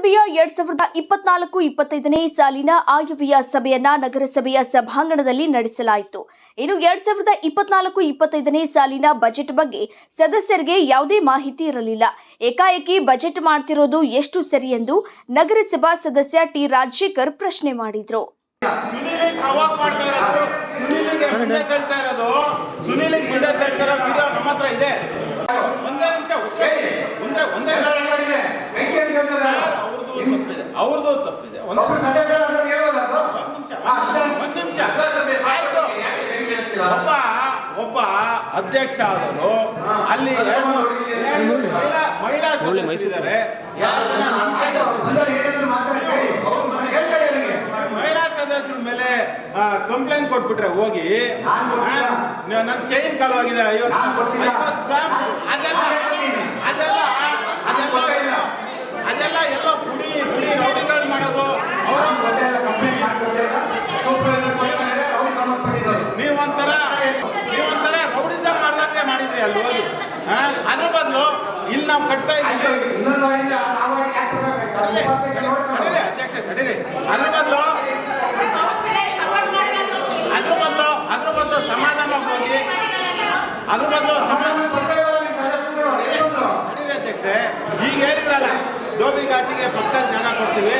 ಸಾವಿರದ ಇಪ್ಪತ್ನಾಲ್ಕು ಇಪ್ಪತ್ತೈದನೇ ಸಾಲಿನ ಆಯವ್ಯಯ ಸಭೆಯನ್ನ ನಗರಸಭೆಯ ಸಭಾಂಗಣದಲ್ಲಿ ನಡೆಸಲಾಯಿತು. ಇನ್ನು ಎರಡ್ ಸಾವಿರದ ಇಪ್ಪತ್ನಾಲ್ಕು ಇಪ್ಪತ್ತೈದನೇ ಸಾಲಿನ ಬಜೆಟ್ ಬಗ್ಗೆ ಸದಸ್ಯರಿಗೆ ಯಾವುದೇ ಮಾಹಿತಿ ಇರಲಿಲ್ಲ. ಏಕಾಏಕಿ ಬಜೆಟ್ ಮಾಡ್ತಿರೋದು ಎಷ್ಟು ಸರಿ ಎಂದು ನಗರಸಭಾ ಸದಸ್ಯ ಟಿ. ರಾಜಶೇಖರ್ ಪ್ರಶ್ನೆ ಮಾಡಿದ್ರು. ಸುನಿಲಿಗೆ ಅವಾಕ್ ಮಾಡ್ತಾ ಇರೋದು ಸುನಿಲಿಗೆ ಮುಂದೆ ತಳ್ತಾ ಇರೋದು ಸುನಿಲಿಗೆ ಮುಂದೆ ತಳ್ತಾ ಇರೋ ವಿಡಿಯೋ ನಮ್ಮ ಹತ್ರ ಇದೆ ಒಂದೇ ನಿಮಿಷ ಉತ್ತರ ಕೊಡಿ. ಒಂದೇ ಒಂದೇ ಸರ್, ಅವ್ರದ್ದು ತಪ್ಪಿದೆ. ಒಂದು ಒಂದು ನಿಮಿಷ. ಒಂದು ನಿಮಿಷ. ಆಯ್ತು. ಒಬ್ಬ ಒಬ್ಬ ಅಧ್ಯಕ್ಷ ಆದವರು ಅಲ್ಲಿ ಮಹಿಳಾ ಮಹಿಳಾ ಸದಸ್ಯರಿದ್ದಾರೆ. ಮಹಿಳಾ ಸದಸ್ಯರ ಮೇಲೆ ಕಂಪ್ಲೇಂಟ್ ಕೊಟ್ಬಿಟ್ರೆ ಹೋಗಿ. ನನ್ನ ಚೈನ್ ಕಳವಾಗಿದೆ ಐವತ್ತು ಐವತ್ತು ಗ್ರಾಮ್ ಅದೆಲ್ಲ ಅದೆಲ್ಲ ಅದೆಲ್ಲ ಅದೆಲ್ಲ ಎಲ್ಲೋ ಪುಡಿ ಪುಡಿ ರೌಡಿಗಳು ಮಾಡೋದು. ನೀವೊಂಥರ ನೀವೊಂಥರ ರೌಡಿಸಮ್ ಮಾಡ್ದಂಗೆ ಮಾಡಿದ್ರಿ ಅಲ್ಲಿ ಹೋಗಿ. ಅದ್ರ ಬದಲು ಇಲ್ಲಿ ನಾವು ಕಟ್ತಾ ಇದ್ದೀವಿ. ತಡೀರಿ, ತಡೀರಿ, ಅಧ್ಯಕ್ಷ ತಡೀರಿ. ಅದ್ರ ಬದಲು ಅದ್ರ ಬದಲು ಅದ್ರ ಬದಲು ಸಮಾಧಾನ ಹೋಗಿ. ಅದ್ರ ಬದಲು ಸಮಾಧಾನ ಅಧ್ಯಕ್ಷೆ. ಈಗ ಹೇಳಿದ್ರಲ್ಲ ಡೋಬಿ ಘಾಟಿಗೆ ಪಕ್ಕದಲ್ಲಿ ಜಾಗ ಕೊಡ್ತೀವಿ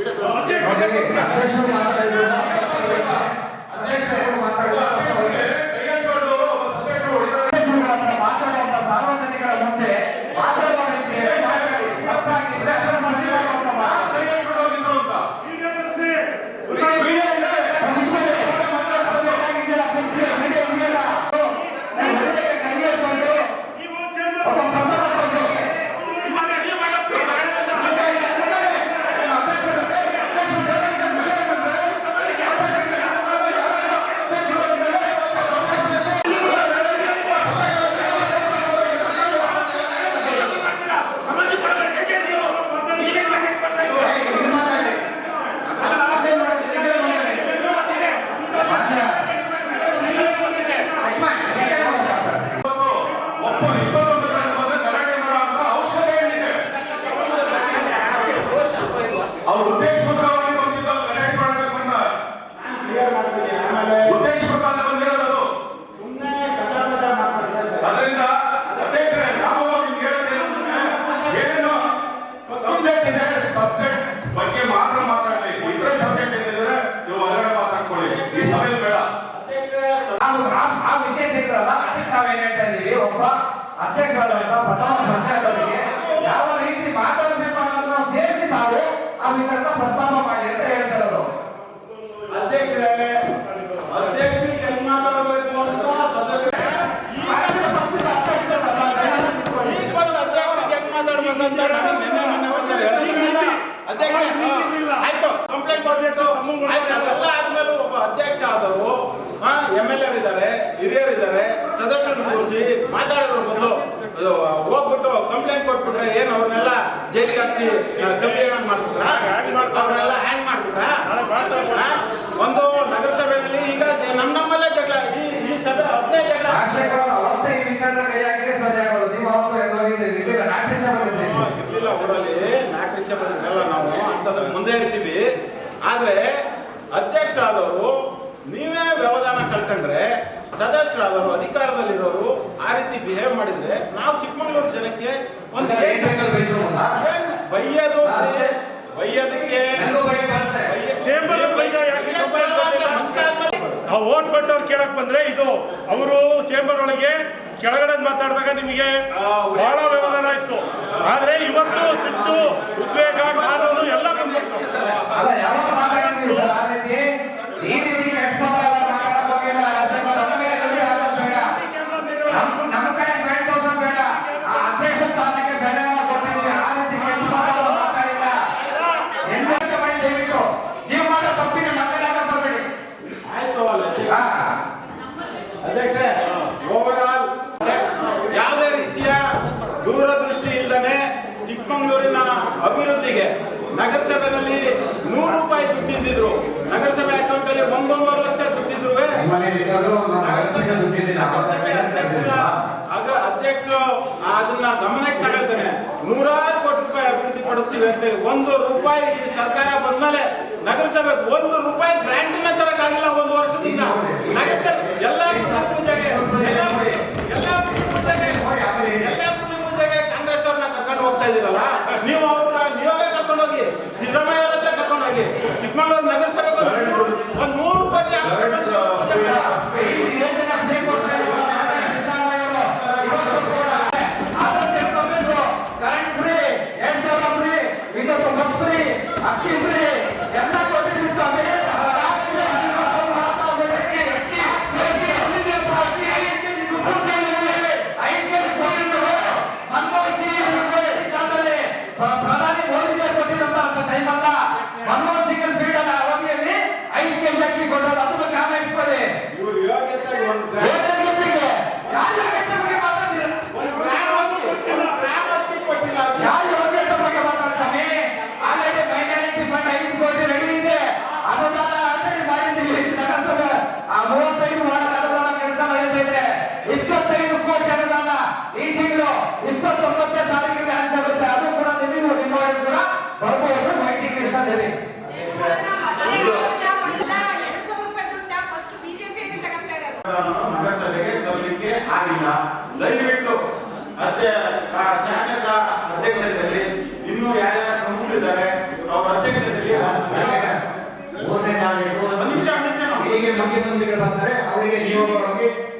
ಇದೆ ಮೊನ್ನೆ ಬಂದರೆ ಆಯ್ತು ಕಂಪ್ಲೇಂಟ್ ಕೊಟ್ಬಿಟ್ಟು ಆಯ್ತು ಅದೆಲ್ಲ ಆದ್ಮೇಲೆ ಒಬ್ಬ ಅಧ್ಯಕ್ಷ ಆದವರು ಎಂ ಎಲ್ ಎರ್ ಇದ್ದಾರೆ ಹಿರಿಯರು ಇದ್ದಾರೆ ಸದಸ್ಯರನ್ನು ಕೂರಿಸಿ ಮಾತಾಡೋದ್ರ ಬದಲು ಅದು ಹೋಗ್ಬಿಟ್ಟು ಕಂಪ್ಲೇಂಟ್ ಕೊಟ್ಬಿಟ್ರೆ ಏನು ಅವ್ರನ್ನೆಲ್ಲ ಜೈಲಿಗೆ ಹಾಕ್ಸಿ ಕಂಪ್ಲೇಂಟ್ ಮಾಡ್ಬಿಟ್ರ ಅವ್ರನ್ನೆಲ್ಲ ಹ್ಯಾಂಗ್ ಮಾಡ್ಬಿಟ್ರ ಒಂದು ನಗರಸಭೆಯಲ್ಲಿ ಈಗ ನಮ್ಮ ನಮ್ಮಲ್ಲೇ ಜಗಳ ಈ ಸಭೆ ಹದಿನೈದು ಜಗಳ. ಈ ವಿಚಾರ ಕೈ ಸರಿ ಆಗೋದು ನೀವು ಅವತ್ತು ಇರ್ಲಿಲ್ಲ ಊರಲ್ಲಿ. ನಾಲ್ಕು ಬಂದಿರಲ್ಲ ನಾವು. ಅಂತದ್ರ ಮುಂದೆ ಇರ್ತೀವಿ. ಆದ್ರೆ ಅಧ್ಯಕ್ಷ ಆದವರು ನೀವೇ ವ್ಯವಧಾನ ಕಳ್ಕೊಂಡ್ರೆ ಸದಸ್ಯರಾದವರು ಅಧಿಕಾರದಲ್ಲಿರೋರು ಆ ರೀತಿ ಬಿಹೇವ್ ಮಾಡಿದ್ರೆ ನಾವು ಚಿಕ್ಕಮಗಳೂರು ಜನಕ್ಕೆ ಒಂದು ಏನ್ ಬೇಕಾದ್ರೂ ಬಯಸ್ಬೋದಾ? ಆ ಓಟ್ ಬಂದವ್ರು ಕೇಳಕ್ ಬಂದ್ರೆ ಇದು ಅವರು ಚೇಂಬರ್ ಒಳಗೆ ಕೆಳಗಡೆ ಮಾತಾಡಿದಾಗ ನಿಮಗೆ ಬಹಳ ವ್ಯವಧಾನ ಇತ್ತು. ಆದ್ರೆ ಇವತ್ತು ಸಿಟ್ಟು ಉದ್ವೇಗ ಕಾನೂನು ಎಲ್ಲ ಬಂದ್ಬಿಡ್ತು. ಅಧ್ಯಕ್ಷ ಅದನ್ನ ಗಮನಕ್ಕೆ ತಗೊಳ್ತೇನೆ. ನೂರಾರು ಕೋಟಿ ರೂಪಾಯಿ ಅಭಿವೃದ್ಧಿ ಪಡಿಸ್ತೀವಿ ಅಂತ ಹೇಳಿ ಒಂದು ರೂಪಾಯಿ ಈ ಸರ್ಕಾರ ಬಂದ್ಮೇಲೆ ನಗರಸಭೆ ಒಂದು ರೂಪಾಯಿ ಗ್ರಾಂಟಿನ ತರಕಾಗಿಲ್ಲ ಒಂದು ವರ್ಷದಿಂದ. ನಗರಸಭೆ ಎಲ್ಲ ಪೂಜೆಗೆ ಎಲ್ಲ ಪೂಜೆಗೆ ಎಲ್ಲ ಪೂಜೆಗೆ ಕಾಂಗ್ರೆಸ್ ಅವ್ರನ್ನ ಕರ್ಕೊಂಡು ಹೋಗ್ತಾ ಇದೀರಲ್ಲ ನೀವು ಅವ್ರನ್ನ ನೀವಾಗೆ ಕರ್ಕೊಂಡು ಹೋಗಿ, ಸಿದ್ದರಾಮಯ್ಯ ಅವ್ರ ಹತ್ರ ಕರ್ಕೊಂಡು ಹೋಗಿ, ಚಿಕ್ಕಮಗಳೂರು ನಗರಸಭೆಗೆ ಒಂದು ನೂರು ರೂಪಾಯಿ ಈ ತಿಂಗಳು ಇಪ್ಪತ್ತೊಂಬತ್ತನೇ ತಾರೀಕಿಗೆ ಮ್ಯಾಚ್ ಆಗುತ್ತೆ ಅದು ಕೂಡ ನಿಮಗೂ ನಿಮ್ಮ ಕೂಡ ಬರ್ಬೋದು ಮೈಟಿ ಕ್ರಿಸನ್ ನಗರಸಭೆಗೆ ತರಲಿಕ್ಕೆ ಆಗಿಲ್ಲ ದಯವಿಟ್ಟು ಶಾಸಕ ಅಧ್ಯಕ್ಷತೆಯಲ್ಲಿ ಇನ್ನೂ ಯಾರ್ಯಾರ ಪ್ರಮುಖರಿದ್ದಾರೆ ಅವರ ಅಧ್ಯಕ್ಷತೆಯಲ್ಲಿ ಮೂರನೇ ತಾರೀಕು ನಿಮಿಷ ನಿಮಿಷ ಹೀಗೆ ಮುಖ್ಯಮಂತ್ರಿಗಳು ಬರ್ತಾರೆ ಅವರಿಗೆ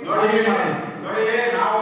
ನೋಡಿ ನೋಡಿ ನಾವು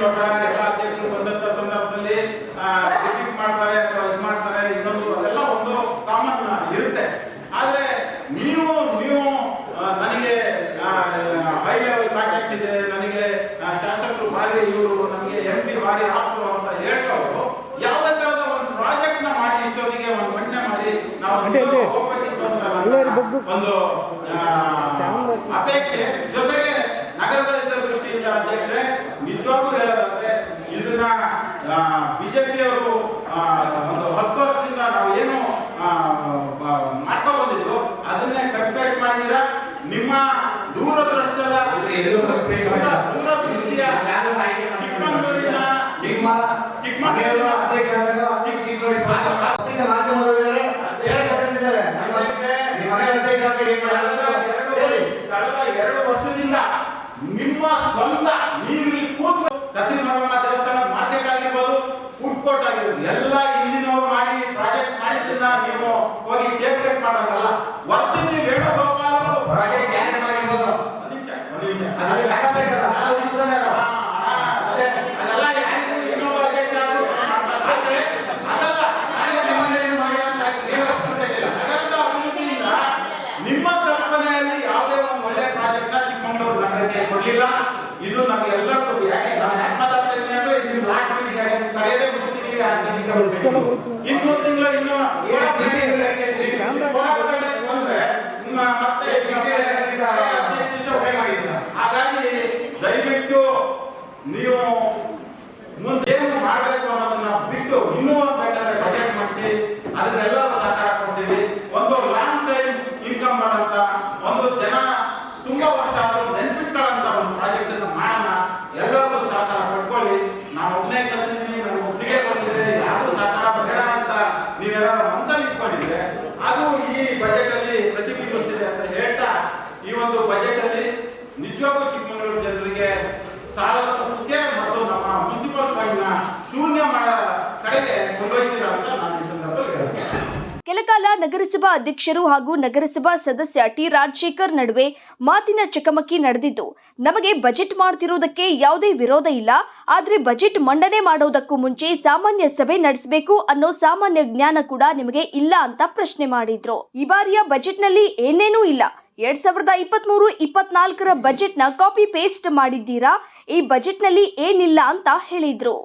ಒಬ್ಬ ಅಧ್ಯಕ್ಷರು ಬಂದಂತ ಸಂದರ್ಭದಲ್ಲಿ ಮಾಡ್ತಾರೆ ಅಥವಾ ಇದು ಮಾಡ್ತಾರೆ ಇನ್ನೊಂದು ಅದೆಲ್ಲ ಒಂದು ಕಾಮನ್ ಇರುತ್ತೆ. ಆದ್ರೆ ನೀವು ನೀವು ನನಗೆ ಹೈ ಲೆವೆಲ್ ಕಾಂಟ್ಯಾಕ್ಟ್ ಇದೆ ನನಗೆ ಶಾಸಕರು ಭಾರಿ ಇವರು ನನಗೆ ಎಂ ಮಾಡಿ ಭಾರಿ ಅಂತ ಹೇಳ್ಕೊಂಡು ಯಾವುದೇ ತರದ ಒಂದು ಪ್ರಾಜೆಕ್ಟ್ನ ಮಾಡಿ ಇಷ್ಟೊತ್ತಿಗೆ ಒಂದು ಮಂಡನೆ ಮಾಡಿ ನಾವು ಹೋಗ್ಬೇಕಿತ್ತು ಅಂತ ಒಂದು ಅಪೇಕ್ಷೆ. Bize biliyorum. ಚೇಂಬರ್ ಒಳಗೆ ಇನ್ನು ತಿಂಗಳು ಇನ್ನು ಮತ್ತೆ ಹಾಗಾಗಿ ದಯವಿಟ್ಟು ನೀವು ಮುಂದೆ ಏನು ಮಾಡಬೇಕು ಅನ್ನೋದನ್ನ ಬಿಟ್ಟು ಇನ್ನೂ ಬೇಕಾದ್ರೆ ಬಜೆಟ್ ಮಾಡಿಸಿ ಅದನ್ನೆಲ್ಲ ಸಹಕಾರ ಕೊಡ್ತೀವಿ ಒಂದು ಲಾಂಗ್ ಟೈಮ್ ಇನ್ಕಮ್ ಮಾಡಂತ ಒಂದು ಜನ ತುಂಬಾ ವರ್ಷ ಆದ್ರೂ ನೆನ್ಪಿಟ್ಕೊಳ್ಳಂತ ಒಂದು ಪ್ರಾಜೆಕ್ಟ್ ಅನ್ನ ಮಾಡೋಣ ಎಲ್ಲರೂ ಸಹಕಾರ ಪಡ್ಕೊಳ್ಳಿ ನಾನು ಒಬ್ಬನೇ ಕಲ್ತಿದ್ದೀನಿ ನನಗೆ ಒಬ್ಬನಿಗೆ ಬಂದಿದ್ರೆ ಯಾರು ಸಹಕಾರ ಬೇಡ ಅಂತ ನೀವೆಲ್ಲರೂ ಮನಸ್ಸಲ್ಲಿ ಇಟ್ಕೊಂಡಿದ್ರೆ ಅದು ಈ ಬಜೆಟ್ ಅಲ್ಲಿ ಪ್ರತಿಬಿಂಬಿಸ್ತಿದೆ ಅಂತ ಹೇಳ್ತಾ ಈ ಒಂದು ಬಜೆಟ್ ಅಲ್ಲಿ ನಿಜವಾಗ್ಲೂ ಚಿಕ್ಕಮಗಳೂರು ಜನರಿಗೆ ಸಾಲದ ಮುಖ್ಯ ಮತ್ತು ನಮ್ಮ ಮುನ್ಸಿಪಲ್ ಫಂಡ್ನ ಶೂನ್ಯ ಮಾಡೋ ಕಡೆಗೆ ಕೊಂಡೊಯ್ತೀರಾ ಅಂತ ನಾನು ಈ ಸಂದರ್ಭದಲ್ಲಿ ಹೇಳ್ತೀನಿ ಕೆಲಕಾಲ ನಗರಸಭಾ ಅಧ್ಯಕ್ಷರು ಹಾಗೂ ನಗರಸಭಾ ಸದಸ್ಯ ಟಿ ರಾಜಶೇಖರ್ ನಡುವೆ ಮಾತಿನ ಚಕಮಕಿ ನಡೆದಿದ್ದು ನಮಗೆ ಬಜೆಟ್ ಮಾಡ್ತಿರೋದಕ್ಕೆ ಯಾವುದೇ ವಿರೋಧ ಇಲ್ಲ ಆದರೆ ಬಜೆಟ್ ಮಂಡನೆ ಮಾಡೋದಕ್ಕೂ ಮುಂಚೆ ಸಾಮಾನ್ಯ ಸಭೆ ನಡೆಸಬೇಕು ಅನ್ನೋ ಸಾಮಾನ್ಯ ಜ್ಞಾನ ಕೂಡ ನಿಮಗೆ ಇಲ್ಲ ಅಂತ ಪ್ರಶ್ನೆ ಮಾಡಿದ್ರು. ಈ ಬಾರಿಯ ಬಜೆಟ್ನಲ್ಲಿ ಏನೇನೂ ಇಲ್ಲ. ಎರಡ್ ಸಾವಿರದ ಇಪ್ಪತ್ತ್ ಮೂರು ಇಪ್ಪತ್ನಾಲ್ಕರ ಬಜೆಟ್ನ ಕಾಪಿ ಪೇಸ್ಟ್ ಮಾಡಿದ್ದೀರಾ? ಈ ಬಜೆಟ್ನಲ್ಲಿ ಏನಿಲ್ಲ ಅಂತ ಹೇಳಿದ್ರು.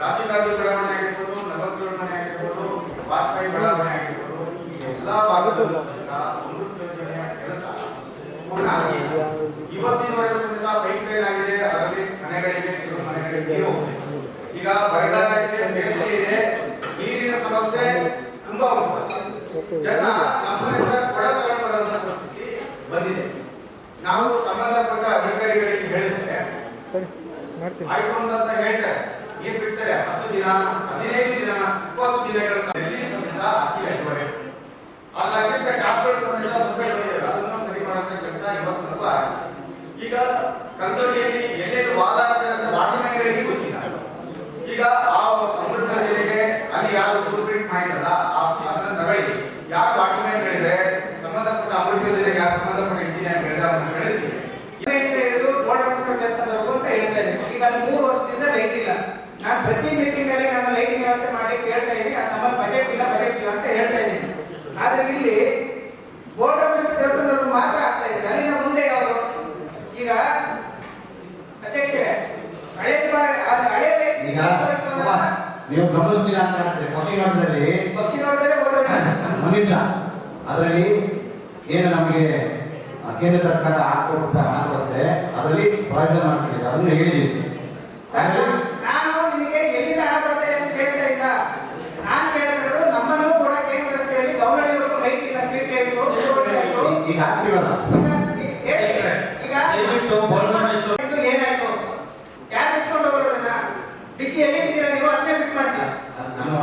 ರಾಜೀವ್ ಗಾಂಧಿ ಬಡಾವಣೆ ಆಗಿರ್ಬೋದು ನಗರ ಬಡಾವಣೆ ಆಗಿರ್ಬೋದು ವಾಜಪೇಯಿ ಬಡಾವಣೆ ಆಗಿರ್ಬೋದು ಈ ಎಲ್ಲಾ ಭಾಗದಲ್ಲೂ ಸಹಿತ ಒಂದು ಯೋಜನೆಯ ಕೆಲಸ. ಇವತ್ತಿನವರೆಗೂ ಸಹಿತ ಪೈಪ್ ಲೈನ್ ಆಗಿದೆ ಅದರಲ್ಲಿ ಮನೆಗಳಿಗೆ ಕೆಲವು ಮನೆಗಳಿಗೆ. ಈಗ ಬರಗಾಲ ಇದೆ ಬೇಸಿಗೆ ಇದೆ ನೀರಿನ ಸಮಸ್ಯೆ ತುಂಬಾ ಉಂಟು. ಜನ ನಮ್ಮನೆಯಿಂದ ಕೊಡ ತಗೊಂಡು ಬರುವಂತ ಪರಿಸ್ಥಿತಿ ಬಂದಿದೆ. ನಾವು ಸಂಬಂಧಪಟ್ಟ ಅಧಿಕಾರಿಗಳಿಗೆ ಹೇಳಿದ್ರೆ ಆಯ್ತು ಅಂತ ಹೇಳ್ತಾರೆ. ಏನ್ ಬಿಡ್ತಾರೆ? ಹತ್ತು ದಿನ, ಹದಿನೈದು ದಿನ, ಇಪ್ಪತ್ತು ದಿನಗಳ ಸಮೇತ ಅಕ್ಕಿ ಹೆಚ್ಚುವರಿ ಅದ್ರ ಅತ್ಯಂತ ಸಮೇತ ಅದನ್ನು ಸರಿ ಮಾಡುವಂತ ಕೆಲಸ ಆಗಿಲ್ಲ ಈಗ ಕಂತೋಡಿಯಲ್ಲಿ ಎಲ್ಲೆಲ್ಲಿ ವಾದ ಆಗ್ತದೆ ಅಂತ ವಾಟರ್ಮ್ಯಾನ್ಗಳಿಗೆ ಗೊತ್ತಿಲ್ಲ. ಈಗ ಆ ಅಮೃತ ಜಿಲ್ಲೆಗೆ ಅಲ್ಲಿ ಯಾರು ಬ್ಲೂ ಪ್ರಿಂಟ್ ಮಾಡಿರಲ್ಲ ಆ ಅದನ್ನ ತಗೊಳ್ಳಿ. ಯಾರು ವಾಟರ್ಮ್ಯಾನ್ಗಳಿದ್ರೆ ಸಂಬಂಧಪಟ್ಟ ಅಮೃತ ಜಿಲ್ಲೆಗೆ ಯಾರು ಸಂಬಂಧಪಟ್ಟ ಇಂಜಿನಿಯರ್ಗಳಿದ್ರೆ ಅವ್ರನ್ನ ಕಳಿಸಿ ಅಂತ ಹೇಳುದು ಬೋರ್ಡ್ ಆಫೀಸರ್ ಕೆಲಸ ತರಬೇಕು ಅಂತ ಹೇಳ್ತಾ ಇದ್ದೀನಿ ಈಗ ಅಲ್ಲಿ ಮೂರು ವರ್ಷದಿಂದ ಲೈಟ್ ಇಲ್ಲ ನಾನು ಪ್ರತಿ ಮೀಟಿಂಗ್ ಅಲ್ಲಿ ನಾನು ಲೈಟಿಂಗ್ ವ್ಯವಸ್ಥೆ ಮಾಡಿ ಕೇಳ್ತಾ ಇದ್ದೀನಿ. ಅದು ನಮ್ಮಲ್ಲಿ ಬಜೆಟ್ ಇಲ್ಲ ಬಜೆಟ್ ಇಲ್ಲ ಅಂತ ಹೇಳ್ತಾ ಇದ್ದೀನಿ. ಆದ್ರೆ ಇಲ್ಲಿ ಬೋರ್ಡ್ ಆಫೀಸರ್ ಕೆಲಸ ತರಬೇಕು ಮಾತ್ರ ಆಗ್ತಾ ಇದ್ದಾರೆ. ಅಲ್ಲಿಂದ ಮುಂದೆ ಯಾವುದು? ಈಗ ಅಧ್ಯಕ್ಷರೇ ಬಾರಿ ನೀವು ಗಮನಿಸ್ತೀರ ಅಂತ ಕಾಣುತ್ತೆ. ಪಕ್ಷಿ ನೋಟದಲ್ಲಿ ಪಕ್ಷಿ ನೋಡಿದ್ರೆ ಓದೋಣ ಒಂದು ನಿಮಿಷ ಅದರಲ್ಲಿ ಏನು ನಮಗೆ ಕೇಂದ್ರ ಸರ್ಕಾರ ಹಾಕೊಟ್ಟ ಹಣ ಕೊಡುತ್ತೆ ಅದರಲ್ಲಿ ಪ್ರಯೋಜನ ಮಾಡ್ಕೊಂಡಿದೆ ಅದನ್ನು ಹೇಳಿದ್ದೀವಿ ಸರ್, ನಾನು ನಿಮಗೆ ಎಲ್ಲಿಂದ ಹಣ ಬರ್ತದೆ ಅಂತ ಕೇಳ್ತಾ ಇಲ್ಲ ನಾನು ಕೇಳಿದ್ರು ನಮ್ಮನ್ನು ಕೂಡ ಕೇಂದ್ರ ರಸ್ತೆಯಲ್ಲಿ ಗೌರವವರೆಗೂ ಲೈಟ್ ಇಲ್ಲ ಸ್ಟ್ರೀಟ್ ಲೈಟ್ಸ್ ಈಗ ಆಗ್ತಿವಲ್ಲ ದಯವಿಟ್ಟು ಇದು ಏನಾಯ್ತು? ಯಾರು ಬಿಚ್ಕೊಂಡು ಹೋಗೋದನ್ನ ಬಿದ್ದೀರಾ ನೀವು ಅದನ್ನೇ ಬಿಟ್ ಮಾಡಿಸಿ ನಮ್ಮ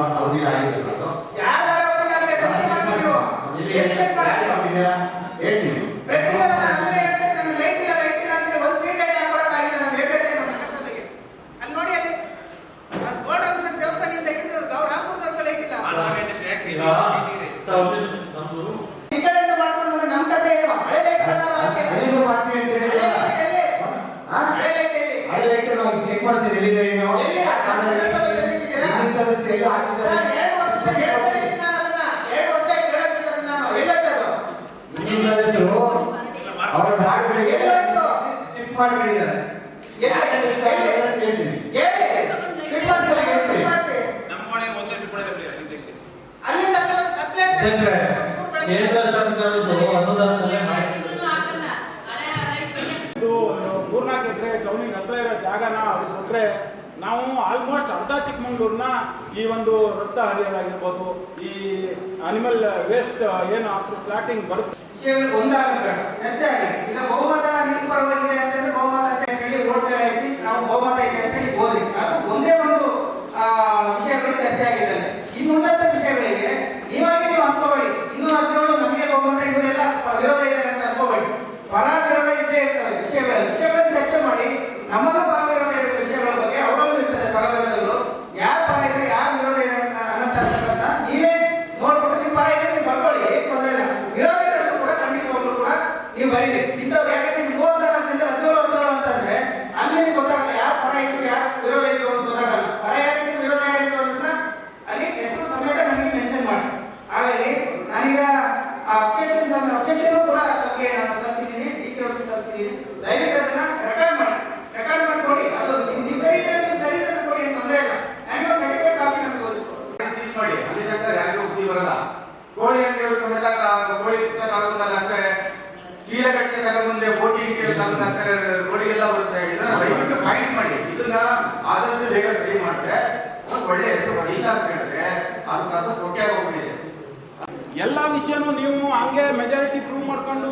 ಆಗಿರೋದು ಯಾರ್ದಾರ ಒಪ್ಪಿಗೆ ಆಗ್ತದೆ ಅದನ್ನೇ ಮಾಡ್ಸಿ ನೀವು ಇಲ್ಲಿ ಎಲ್ಲಿ check ಮಾಡ್ಸಿ? ಯಾರು ತಪ್ಪಿದ್ದೀರಾ? ಹೇಳ್ತೀನಿ ಪ್ರತಿ ಸಲ ನಾನು ಅದನ್ನೇ ಹೇಳ್ತೇನೆ, ನಮ್ಗೆ ಲೈಟ್ ಇಲ್ಲ ಲೈಟ್ ಇಲ್ಲ ಅಂದ್ರೆ ಒಂದು ಸ್ಟ್ರೀಟ್ ಲೈಟ್ ಹಾಕೊಡಕ್ಕಾಗಿಲ್ಲ ನಮ್ಮ ಹೇಳ್ತೇನೆ ನಮ್ಮ ನಗರಸಭೆಗೆ ಅಲ್ಲಿ ನೋಡಿ ಅಲ್ಲಿ ಗೋಲ್ಡ್ ಆಫೀಸರ್ ದೇವಸ್ಥಾನದಿಂದ ಹಿಡಿದು ಗೌ ರಾಮಪುರದವರೆಗೂ ಲೈಟ್ ಇಲ್ಲ ಈ ಕಡೆಯಿಂದ ಮಾಡ್ಕೊಂಡು ಬಂದ್ರೆ ನಮ್ಮ ಕಥೆ ಏನು ಹಳೆ ಲೈಟ್ ಪ್ರಕಾರ ಹಾಕಿ- ಅದೇನು ಮಾಡ್ತೀವಿ ಅಂತ ಹಳೆ ಹೇಳಿದ್ರಲ್ಲ? ಲೈಟ್ ಎಲ್ಲಿ? ಹಾ? ಹಳೆ ಲೈಟ್ ಎಲ್ಲಿ? ಹಳೆ ಲೈಟ್ ನಾವು ಚೆಕ್ ಮಾಡಿಸಿದ್ರೆ ಎಲ್ಲಿದೆ ಏನು ಎಲ್ಲಿ? ಹಿಂದಿನ ಸದಸ್ಯರಿಗೆ ಹಾಕ್ಸಿದ್ದಾರೆ. ಸರ್, ಎರಡು ವರ್ಷದಿಂದ ಹೇಳ್ತಾನೆ ಇದ್ದೀನಿ ನಾನು ಅದನ್ನ. ಎರಡು ವರ್ಷ ಆಯ್ತು ಹೇಳಕ್ಕಿಲ್ಲ ಅದನ್ನ ನಾನು. ಎಲ್ಲೋಯ್ತು ಅದು? ಹಿಂದಿನ ಸದಸ್ಯರು ಅವರ ಭಾಗಗಳಿಗೆ ಎಲ್ಲೋಯ್ತು? ಶಿಫ್ಟ್ ಮಾಡಿಬಿಟ್ಟಿದ್ದಾರೆ ಎಲ್ಲಿ? ಎಲ್ಲಿ? ಹೇಳ್ತೀನಿ ಹೇಳಿ. ಬಿಟ್ ಮಾಡ್ಸಿ, ಬಿಟ್ ಮಾಡ್ಸಿ. ನಮ್ಮ ಮನೆ ಒಂದೇ ಸಿಬ್ಬಂದಿ ಬಿಡಿ ಅಲ್ಲಿ ತೆಗ್ಸಿ. ಅಲ್ಲಿಂದ ಕತ್ಲೆ- ಕತ್ಲೆ ಹತ್ರ- ಭಾಗಗಳಿಗೆ ಒಂಚೂರು ಮಾಡಿಬಿಟ್ಟಿದ್ದಾರೆ ಕೇಂದ್ರ ಸರ್ಕಾರದ್ದು ಅನುದಾನದಲ್ಲಿ ಮೂರ್ನಾಲ್ಕು ಎಕರೆ ಟೌನಿಗೆ ಹತ್ರ ಇರೋ ಜಾಗನ ಅದು ಕೊಟ್ರೆ ನಾವು ಆಲ್ಮೋಸ್ಟ್ ಅರ್ಧ ಚಿಕ್ಕಮಂಗ್ಳೂರ್ನ ಈ ಒಂದು ರಕ್ತ ಹರಿಯಲಾಗಿರ್ಬೋದು ಈ ಅನಿಮಲ್ ವೇಸ್ಟ್ ಏನು ಆಫ್ಟರ್ ಫ್ಲಾಟಿಂಗ್ ಬರುತ್ತೆ ಒಂದಾಗಬೇಕು ಚರ್ಚೆ ಆಗಿದೆ ಈಗ ಬಹುಮತ ನಿಮ್ಮ ಪರವಾಗಿದೆ ಅಂತಂದ್ರೆ ಬಹುಮತ ಅಂತ ಹೇಳಿ ಓಟ್ ಹಾಕಿ ನಾವು ಬಹುಮತ ಇದೆ ಅಂತ ಹೇಳಿ ಹೋದ್ರಿ ಅದು ಒಂದೇ ಒಂದು ಆ, ವಿಷಯಗಳು ಚರ್ಚೆ ಆಗಿದೆ ಅಲ್ಲಿ. ಇನ್ನು ಉನ್ನತ ವಿಷಯಗಳಿಗೆ ನೀವಾಗಿ ನೀವು ಅನ್ಕೋಬೇಡಿ ಇನ್ನು ಹದಿನೇಳು ನಮಗೆ ಬಹುಮತ ಇವರೆಲ್ಲ ವಿರೋಧ ಇದೆ ಅಂತ ಅನ್ಕೋಬೇಡಿ ಪರ ವಿರೋಧ ಇದ್ದೇ ಇರ್ತವೆ ವಿಷಯಗಳಲ್ಲಿ ವಿಷಯಗಳನ್ನು ಚರ್ಚೆ ಮಾಡಿ ನಮ್ಮಲ್ಲೂ ಪರ ವಿರೋಧ ಇರುತ್ತೆ ವಿಷಯಗಳ ಬಗ್ಗೆ ಅವರಲ್ಲೂ ಇರ್ತದೆ ಪರ ವಿರೋಧಗಳು ಯಾರು ಪರ ಇದೆ ಯಾರು ವಿರೋಧ ಇದೆ ಅಂತ ಅನ್ನೋಂಥ ನೀವೇ ನೋಡ್ಬಿಟ್ಟು ನೀವು ಪರ ಇದ್ರೆ ನೀವು ಬರ್ಕೊಳ್ಳಿ ಏನ್ ತೊಂದರೆ ಇಲ್ಲ ವಿರೋಧ ಇರೋದು ಕೂಡ ಖಂಡಿತವಾಗ್ಲೂ ಕೂಡ ನೀವು ಬರೀರಿ ಇಂಥವ್ರು ಯಾಕಂದ್ರೆ ನೀವು ಮೂವತ್ತಾರು ಅಂತಂದ್ರೆ ಹದಿನೇಳು ಹದಿನೇಳು ಅಂತಂದ್ರೆ ಅಲ್ಲಿ ನಿಮ್ಗೆ ಒಳ್ಳೆ ಹೆಸರು ಇಲ್ಲ ಅಂತ ಹೇಳಿದ್ರೆ ಅದು ಕಸ ಕೊಟ್ಟೆ ಹೋಗ್ಬಿಟ್ಟಿದೆ ಎಲ್ಲ ವಿಷಯನೂ ನೀವು ಹಂಗೆ ಮೆಜಾರಿಟಿ ಪ್ರೂವ್ ಮಾಡ್ಕೊಂಡು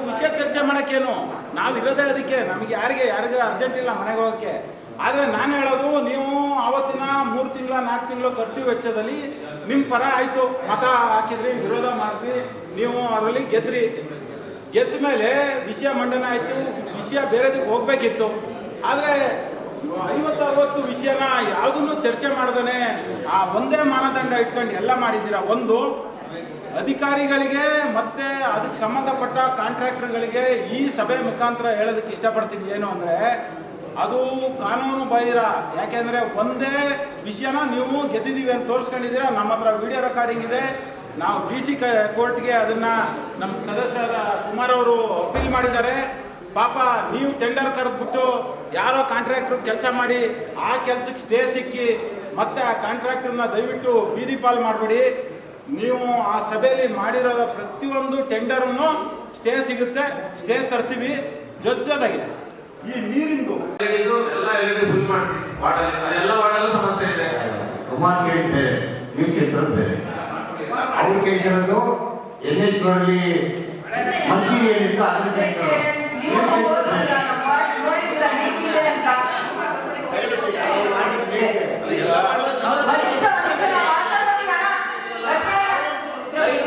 ಮಾಡೋಕ್ಕೇನು ಮಾಡಕ್ಕೇನು? ನಾವು ಇರೋದೇ ಅದಕ್ಕೆ. ನಮಗೆ ಯಾರಿಗೆ, ಯಾರಿಗೂ ಅರ್ಜೆಂಟ್ ಇಲ್ಲ ಮನೆಗೆ ಹೋಗೋಕ್ಕೆ. ಆದರೆ ನಾನು ಹೇಳೋದು, ನೀವು ಆವತ್ತಿನ ಮೂರು ತಿಂಗಳ ನಾಲ್ಕು ತಿಂಗಳು ಖರ್ಚು ವೆಚ್ಚದಲ್ಲಿ ನಿಮ್ಮ ಪರ ಆಯಿತು. ಮತ ಹಾಕಿದ್ರಿ, ವಿರೋಧ ಮಾಡಿದ್ರಿ ನೀವು ಅದರಲ್ಲಿ ಗೆದ್ರಿ. ಗೆದ್ದ ಮೇಲೆ ವಿಷಯ ಮಂಡನೆ ಆಯಿತು. ವಿಷಯ ಬೇರೆದಕ್ಕೆ ಹೋಗ್ಬೇಕಿತ್ತು. ಆದರೆ ಐವತ್ತು, ಅರವತ್ತು ವಿಷಯನ ಯಾವುದನ್ನು ಚರ್ಚೆ ಮಾಡ್ದೇನೆ, ಆ ಒಂದೇ ಮಾನದಂಡ ಇಟ್ಕೊಂಡು ಎಲ್ಲ ಮಾಡಿದ್ದೀರಾ? ಒಂದು ಅಧಿಕಾರಿಗಳಿಗೆ ಮತ್ತೆ ಅದಕ್ಕೆ ಸಂಬಂಧಪಟ್ಟ ಕಾಂಟ್ರಾಕ್ಟರ್ಗಳಿಗೆ ಈ ಸಭೆ ಮುಖಾಂತರ ಹೇಳೋದಕ್ಕೆ ಇಷ್ಟಪಡ್ತೀನಿ. ಏನು ಅಂದ್ರೆ, ಅದು ಕಾನೂನು ಬಾಹಿರ. ಯಾಕೆಂದ್ರೆ ಒಂದೇ ವಿಷಯನ ನೀವು ಗೆದ್ದಿದ್ದೀವಿ ಅಂತ ತೋರಿಸ್ಕೊಂಡಿದ್ದೀರಾ. ನಮ್ಮ ಹತ್ರ ವಿಡಿಯೋ ರೆಕಾರ್ಡಿಂಗ್ ಇದೆ. ನಾವು ಡಿ ಸಿ ಕೋರ್ಟ್ಗೆ ಅದನ್ನ ನಮ್ಮ ಸದಸ್ಯರಾದ ಕುಮಾರ್ ಅವರು ಅಪೀಲ್ ಮಾಡಿದ್ದಾರೆ. ಪಾಪ ನೀವು ಟೆಂಡರ್ ಕರೆದ್ಬಿಟ್ಟು ಯಾರೋ ಕಾಂಟ್ರಾಕ್ಟರ್ ಕೆಲಸ ಮಾಡಿ ಆ ಕೆಲ್ಸಕ್ಕೆ ಸ್ಟೇ ಸಿಕ್ಕಿ ಮತ್ತೆ ಆ ಕಾಂಟ್ರಾಕ್ಟರ್ನ ದಯವಿಟ್ಟು ಬೀದಿ ಪಾಲ್ ಮಾಡಬೇಡಿ. ನೀವು ಆ ಸಭೆಯಲ್ಲಿ ಮಾಡಿರೋ ಪ್ರತಿಯೊಂದು ಟೆಂಡರನ್ನು ಸ್ಟೇ ಸಿಗುತ್ತೆ ಸ್ಟೇ ತರ್ತೀವಿ ಜೊತೆಗೆ. ಈ ನೀರಿಂದು. ಎಲ್ಲ ಎಲ್ರಿಗೂ ಫುಲ್ ಮಾಡಿಸಿ. ಅದೆಲ್ಲ ಸಮಸ್ಯೆ ಇದೆ. ನೀವು ಕೇಳ್ತಾರೆ ಅವ್ರು ಕೇಳ್ತಿರೋದು ಎನ್ ಎಚ್ ರೋಡ್ಲಿ ಮಂತ್ರಿ ಏನಿತ್ತು ಅದನ್ನ ಕೇಳ್ತಿರೋದು ನೀವು ಕೇಳ್ತಿರೋದು ಬೇರೆ. ಅದು ಎಲ್ಲ ವಾರ್ಡಲ್ಲೂ ಸಮಸ್ಯೆ ಇದೆ.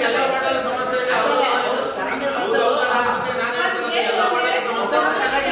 ಎಲ್ಲ ವಾರ್ಡಲ್ಲೂ ಸಮಸ್ಯೆ ಇದೆ ಹೌದು, ಹೌದು. ಹೌದು, ಹೌದು, ನಾನು ಅದಕ್ಕೆ ನಾನು ಹೇಳ್ತಿರೋದು ಎಲ್ಲ ವಾರ್ಡಲ್ಲೂ ಸಮಸ್ಯೆ ಇದೆ. ಸಮಸ್ಯೆ ಇಲ್ಲ. ಲೈಟಿನ ಸಮಸ್ಯೆ ಎಲ್ಲ ಕಡೆ ಎಲ್ಲ ವಾರ್ಡಲ್ಲೂ ಎಲ್ಲ ಕಡೆನೂ ಸಮಸ್ಯೆ ಇದೆ ಲೈಟ್ ಹಳೆ ಏನಿದೆ ಅದನ್ನ ಕಟ್ಸಿ ಎಲ್ಲಿ ತೊಂದರೆ ಬೇಡ ನಿಲ್ಸೋಣ ಲಕ್ಷ್ಮಣ್ ಅದು ಸಿಗ್ನಲ್ ಆಗಿದ್ರೆ ಆ ರೀತಿ ಅಲ್ಲ ಹಳೆ ಬಿಚ್ಚು ಹೊಸದಾಗಿ ಅವ್ರು ತಗೊಂಡು ಹೋಗ್ಬೇಕು ಈಗೇನು ಸಿಗ್ನಲ್ ಆಗಿದೆ ಅವ್ರು ನಮಗೆ ಕೊಡೋದಿಲ್ಲ ವಾಪಸ್ ಕರೀರಿ ಲೈಟಿಂಗ್ ಲೈಟ್ಗಳ ಸಮಸ್ಯೆ ಇದೆ ಎಲ್ಲ ವಾರ್ಡಲ್ಲೂ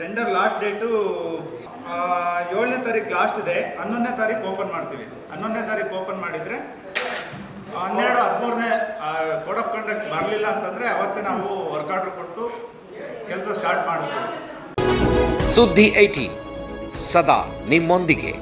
ಟೆಂಡರ್ ಲಾಸ್ಟ್ ಡೇಟು ಏಳನೇ ತಾರೀಕು ಲಾಸ್ಟ್ ಇದೆ ಹನ್ನೊಂದನೇ ತಾರೀಕು ಓಪನ್ ಮಾಡ್ತೀವಿ. ಹನ್ನೊಂದನೇ ತಾರೀಕು ಓಪನ್ ಮಾಡಿದರೆ, ಹನ್ನೆರಡು, ಹದಿಮೂರನೇ ಕೋಡ್ ಆಫ್ ಕಂಡಕ್ಟ್ ಬರಲಿಲ್ಲ ಅಂತಂದರೆ ಅವತ್ತೇ ನಾವು ವರ್ಕ್ ಆರ್ಡರ್ ಕೊಟ್ಟು ಕೆಲಸ ಸ್ಟಾರ್ಟ್ ಮಾಡ್ತೀವಿ ಸುದ್ದಿ ಐಟಿ ಸದಾ ನಿಮ್ಮೊಂದಿಗೆ.